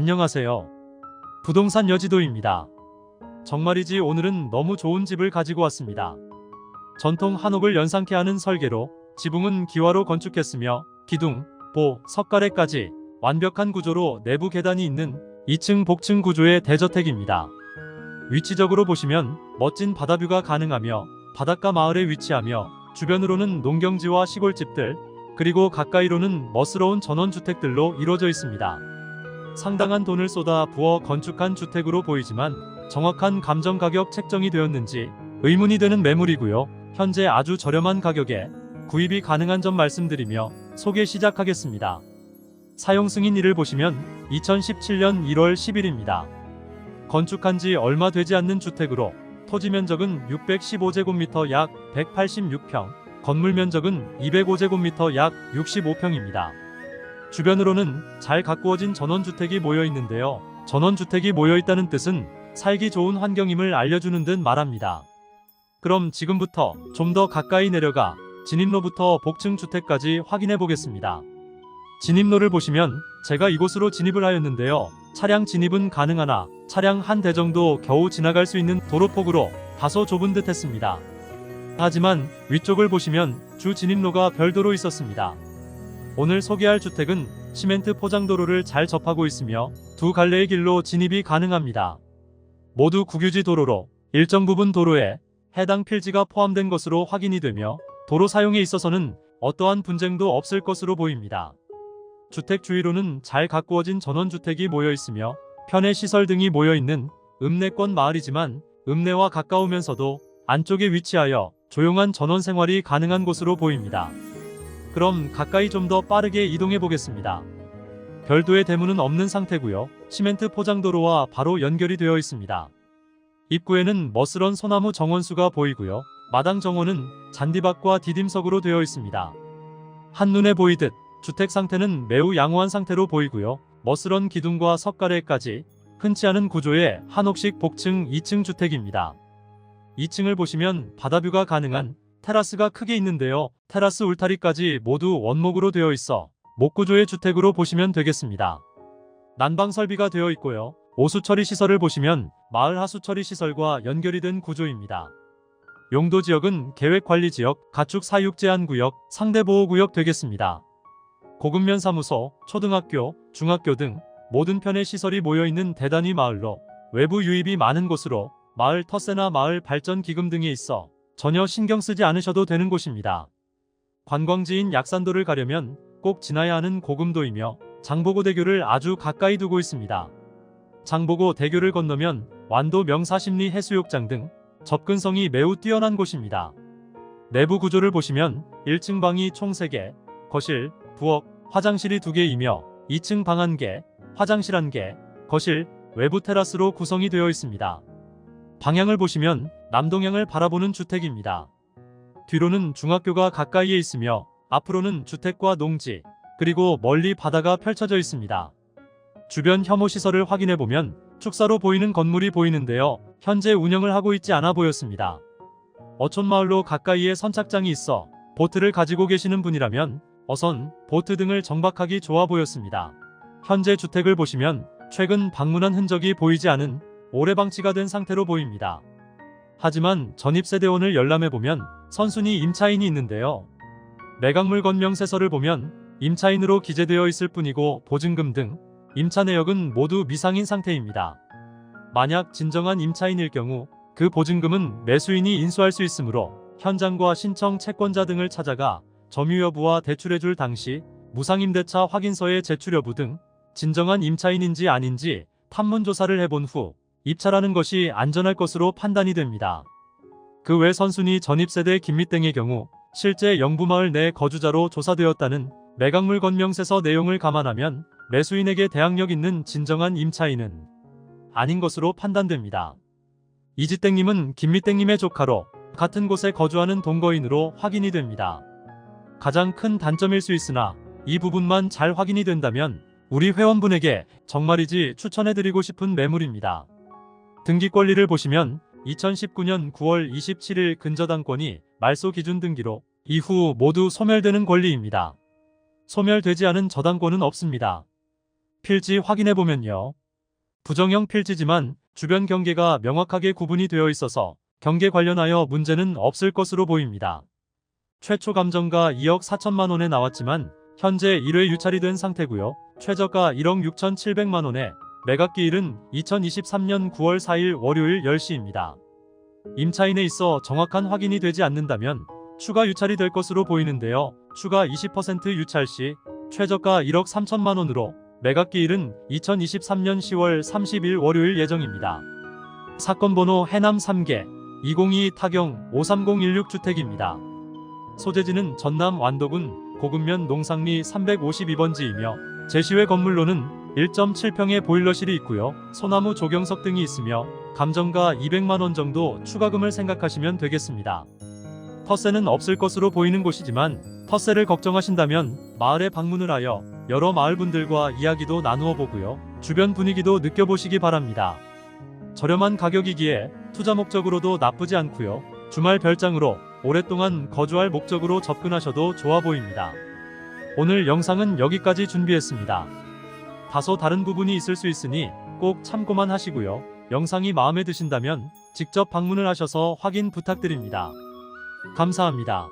안녕하세요. 부동산 여지도입니다. 정말이지 오늘은 너무 좋은 집을 가지고 왔습니다. 전통 한옥을 연상케 하는 설계로 지붕은 기와로 건축했으며 기둥, 보, 석가래까지 완벽한 구조로 내부 계단이 있는 2층 복층 구조의 대저택입니다. 위치적으로 보시면 멋진 바다뷰가 가능하며 바닷가 마을에 위치하며 주변으로는 농경지와 시골집들 그리고 가까이로는 멋스러운 전원주택들로 이루어져 있습니다. 상당한 돈을 쏟아 부어 건축한 주택으로 보이지만 정확한 감정 가격 책정이 되었는지 의문이 되는 매물이고요. 현재 아주 저렴한 가격에 구입이 가능한 점 말씀드리며 소개 시작하겠습니다. 사용 승인 일을 보시면 2017년 1월 10일입니다. 건축한 지 얼마 되지 않는 주택으로 토지 면적은 615제곱미터 약 186평, 건물 면적은 205제곱미터 약 65평입니다. 주변으로는 잘 가꾸어진 전원주택이 모여 있는데요. 전원주택이 모여 있다는 뜻은 살기 좋은 환경임을 알려주는 듯 말합니다. 그럼 지금부터 좀 더 가까이 내려가 진입로부터 복층 주택까지 확인해 보겠습니다. 진입로를 보시면 제가 이곳으로 진입을 하였는데요. 차량 진입은 가능하나 차량 한 대 정도 겨우 지나갈 수 있는 도로폭으로 다소 좁은 듯 했습니다. 하지만 위쪽을 보시면 주 진입로가 별도로 있었습니다. 오늘 소개할 주택은 시멘트 포장도로를 잘 접하고 있으며 두 갈래의 길로 진입이 가능합니다. 모두 국유지 도로로 일정 부분 도로에 해당 필지가 포함된 것으로 확인이 되며 도로 사용에 있어서는 어떠한 분쟁도 없을 것으로 보입니다. 주택 주위로는 잘 가꾸어진 전원주택이 모여 있으며 편의 시설 등이 모여 있는 읍내권 마을이지만 읍내와 가까우면서도 안쪽에 위치하여 조용한 전원 생활이 가능한 곳으로 보입니다. 그럼 가까이 좀 더 빠르게 이동해 보겠습니다. 별도의 대문은 없는 상태고요. 시멘트 포장도로와 바로 연결이 되어 있습니다. 입구에는 멋스런 소나무 정원수가 보이고요. 마당 정원은 잔디밭과 디딤석으로 되어 있습니다. 한눈에 보이듯 주택 상태는 매우 양호한 상태로 보이고요. 멋스런 기둥과 석가래까지 흔치 않은 구조의 한옥식 복층 2층 주택입니다. 2층을 보시면 바다뷰가 가능한 테라스가 크게 있는데요. 테라스 울타리까지 모두 원목으로 되어 있어 목구조의 주택으로 보시면 되겠습니다. 난방 설비가 되어 있고요. 오수 처리 시설을 보시면 마을 하수 처리 시설과 연결이 된 구조입니다. 용도 지역은 계획관리 지역, 가축 사육 제한 구역, 상대 보호 구역 되겠습니다. 고급면 사무소, 초등학교, 중학교 등 모든 편의 시설이 모여 있는 대단위 마을로 외부 유입이 많은 곳으로 마을 터세나 마을 발전 기금 등이 있어 전혀 신경 쓰지 않으셔도 되는 곳입니다. 관광지인 약산도를 가려면 꼭 지나야 하는 고금도이며 장보고 대교를 아주 가까이 두고 있습니다. 장보고 대교를 건너면 완도 명사심리 해수욕장 등 접근성이 매우 뛰어난 곳입니다. 내부 구조를 보시면 1층 방이 총 3개, 거실, 부엌, 화장실이 2개이며 2층 방 1개, 화장실 1개, 거실, 외부 테라스로 구성이 되어 있습니다. 방향을 보시면 남동향을 바라보는 주택입니다. 뒤로는 중학교가 가까이에 있으며 앞으로는 주택과 농지, 그리고 멀리 바다가 펼쳐져 있습니다. 주변 혐오 시설을 확인해 보면 축사로 보이는 건물이 보이는데요. 현재 운영을 하고 있지 않아 보였습니다. 어촌마을로 가까이에 선착장이 있어 보트를 가지고 계시는 분이라면 어선, 보트 등을 정박하기 좋아 보였습니다. 현재 주택을 보시면 최근 방문한 흔적이 보이지 않은 오래 방치가 된 상태로 보입니다. 하지만 전입세대원을 열람해 보면 선순위 임차인이 있는데요. 매각물 건 명세서를 보면 임차인으로 기재되어 있을 뿐이고 보증금 등 임차 내역은 모두 미상인 상태입니다. 만약 진정한 임차인일 경우 그 보증금은 매수인이 인수할 수 있으므로 현장과 신청 채권자 등을 찾아가 점유 여부와 대출해줄 당시 무상임대차 확인서의 제출 여부 등 진정한 임차인인지 아닌지 판문조사를 해본 후 입찰하는 것이 안전할 것으로 판단이 됩니다. 그 외 선순위 전입세대 김미땡의 경우 실제 영부마을 내 거주자로 조사되었다는 매각물 건명세서 내용을 감안하면 매수인에게 대항력 있는 진정한 임차인은 아닌 것으로 판단됩니다. 이지땡님은 김미땡님의 조카로 같은 곳에 거주하는 동거인으로 확인이 됩니다. 가장 큰 단점일 수 있으나 이 부분만 잘 확인이 된다면 우리 회원분에게 정말이지 추천해드리고 싶은 매물입니다. 등기 권리를 보시면 2019년 9월 27일 근저당권이 말소 기준 등기로 이후 모두 소멸되는 권리입니다. 소멸되지 않은 저당권은 없습니다. 필지 확인해 보면요. 부정형 필지지만 주변 경계가 명확하게 구분이 되어 있어서 경계 관련하여 문제는 없을 것으로 보입니다. 최초 감정가 2억 4천만 원에 나왔지만 현재 1회 유찰이 된 상태고요. 최저가 1억 6천 7백만 원에 매각기일은 2023년 9월 4일 월요일 10시입니다. 임차인에 있어 정확한 확인이 되지 않는다면 추가 유찰이 될 것으로 보이는데요. 추가 20% 유찰 시 최저가 1억 3천만 원으로 매각기일은 2023년 10월 30일 월요일 예정입니다. 사건 번호 해남 3개 202 타경 53016 주택입니다. 소재지는 전남 완도군 고급면 농상리 352번지이며 제시외 건물로는 1.7평의 보일러실이 있고요. 소나무 조경석 등이 있으며 감정가 200만 원 정도 추가금을 생각하시면 되겠습니다. 터세는 없을 것으로 보이는 곳이지만 터세를 걱정하신다면 마을에 방문을 하여 여러 마을분들과 이야기도 나누어 보고요. 주변 분위기도 느껴보시기 바랍니다. 저렴한 가격이기에 투자 목적으로도 나쁘지 않고요. 주말 별장으로 오랫동안 거주할 목적으로 접근하셔도 좋아 보입니다. 오늘 영상은 여기까지 준비했습니다. 다소 다른 부분이 있을 수 있으니 꼭 참고만 하시고요. 영상이 마음에 드신다면 직접 방문을 하셔서 확인 부탁드립니다. 감사합니다.